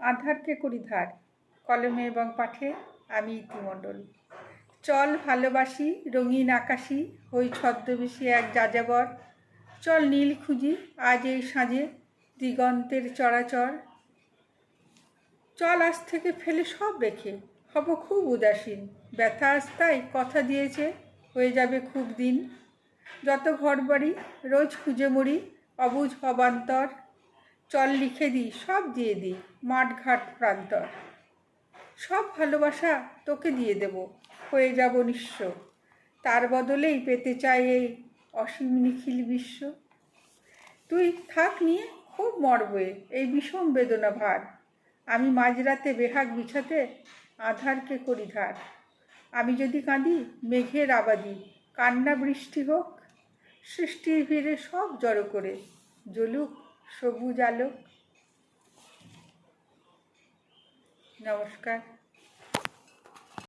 আধারকে করি ধার? কলমে এবং পাঠে আমি ইতিমণ্ডল। চল ভালোবাসি, রঙিন আকাশি হই ছদ্মবেশী এক যাযাবর। চল নীল খুঁজি, আজ এই সাঁজে দিগন্তের চরাচর। চল আজ থেকে ফেলে সব রেখে হব খুব উদাসীন। ব্যথা আজ তাই কথা দিয়েছে, হয়ে যাবে খুব দিন। যত ঘরবাড়ি, রোজ খুঁজে মরি অবুঝ হবান্তর। চল লিখে দিই, সব দিয়ে দিই, মাঠঘাট প্রান্তর। সব ভালোবাসা তোকে দিয়ে দেব, হয়ে যাব নিঃস্ব। তার বদলেই পেতে চাই এই অসীম নিখিল বিশ্ব। তুই থাক নিয়ে খুব মরবে এই বিষম বেদনা ভার। আমি মাঝরাতে বেহাগ বিছাতে আধারকে করি ধার। আমি যদি কাঁদি, মেঘের আবাদি, কান্না বৃষ্টি হোক, সৃষ্টির ভিড়ে সব জড়ো করে জ্বলুক সবুজ আলো। নমস্কার।